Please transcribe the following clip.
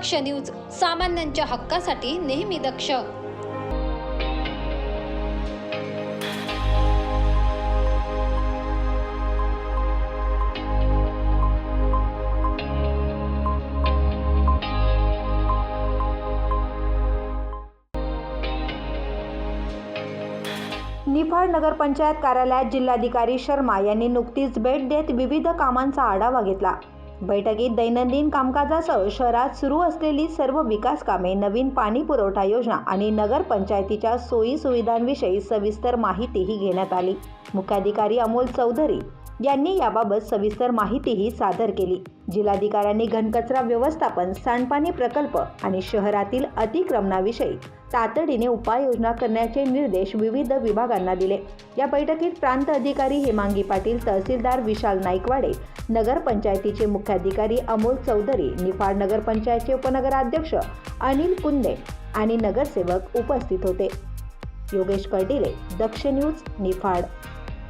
दक्ष news सामान्यांच्या हक्कासाठी नेहमी दक्ष. निफाड नगरपंचायत कार्यालयात जिल्हाधिकारी शर्मा यांनी नुकतीच भेट देत विविध कामांचा आढावा घेतला. बैठकीत दैनंदिन कामकाजासह शहरात सुरू असलेली सर्व विकास कामे नवीन पाणी पुरवठा योजना आणि नगरपंचायतीच्या सोयी सुविधांविषयी सविस्तर माहितीही घेण्यात आली. मुख्याधिकारी अमोल चौधरी यांनी याबाबत सविस्तर माहितीही सादर केली. जिल्हाधिकाऱ्यांनी घनकचरा व्यवस्थापन सांडपाणी प्रकल्प आणि शहरातील अतिक्रमणाविषयी तातडीने उपाययोजना करण्याचे निर्देश विविध विभागांना दिले. या बैठकीत प्रांत अधिकारी हेमांगी पाटील तहसीलदार विशाल नाईकवाडे नगरपंचायतीचे मुख्याधिकारी अमोल चौधरी निफाड नगरपंचायतचे उपनगराध्यक्ष अनिल कुंदे आणि नगरसेवक उपस्थित होते. योगेश कर्डिले दक्ष न्यूज निफाड.